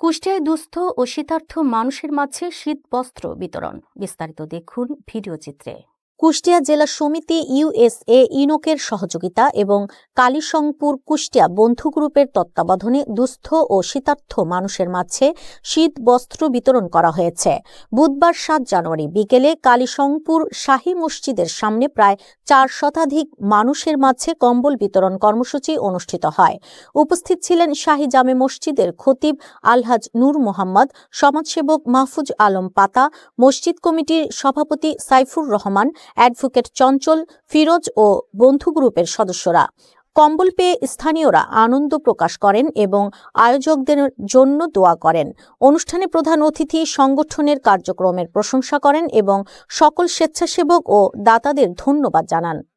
কুষ্টিয়ায় দুস্থ ও শীতার্থ মানুষের মাঝে শীত বস্ত্র বিতরণ। বিস্তারিত দেখুন ভিডিও চিত্রে। কুষ্টিয়া জেলা সমিতি ইউএসএ ইনোকের সহযোগিতা এবং কালীশংপুর কুষ্টিয়া বন্ধু গ্রুপের তত্ত্বাবধানে দুস্থ ও শীতার্থ মানুষের মাঝে শীত বস্ত্র বিতরণ করা হয়েছে। বুধবার সাত জানুয়ারি বিকেলে কালীশংপুর শাহী মসজিদের সামনে প্রায় চার শতাধিক মানুষের মাঝে কম্বল বিতরণ কর্মসূচি অনুষ্ঠিত হয়। উপস্থিত ছিলেন শাহী জামে মসজিদের খতিব আলহাজ নূর মোহাম্মদ, সমাজসেবক মাহফুজ আলম পাতা, মসজিদ কমিটির সভাপতি সাইফুর রহমান অ্যাডভোকেট চঞ্চল, ফিরোজ ও বন্ধু গ্রুপের সদস্যরা। কম্বল পেয়ে স্থানীয়রা আনন্দ প্রকাশ করেন এবং আয়োজকদের জন্য দোয়া করেন। অনুষ্ঠানে প্রধান অতিথি সংগঠনের কার্যক্রমের প্রশংসা করেন এবং সকল স্বেচ্ছাসেবক ও দাতাদের ধন্যবাদ জানান।